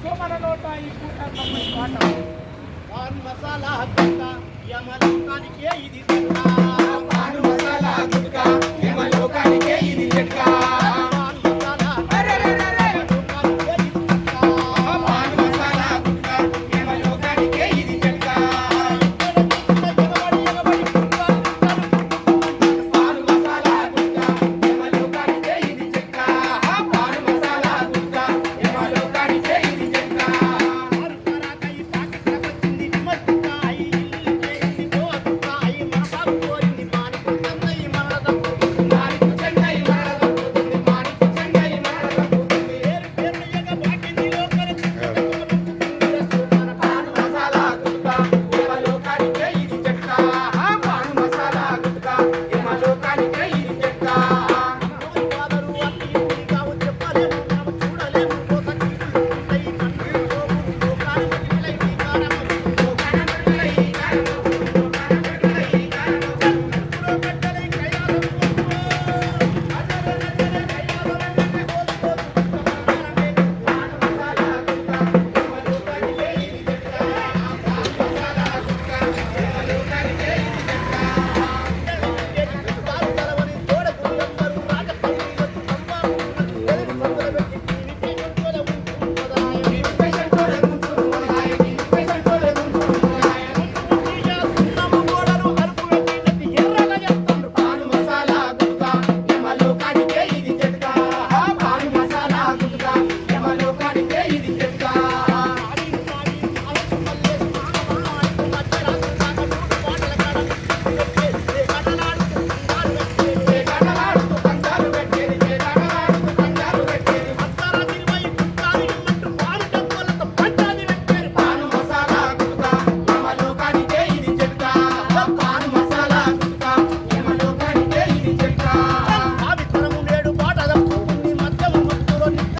సోమన నోట ఈ పూట కమ్మని పాట మసాలా యమలోకానికే ఇది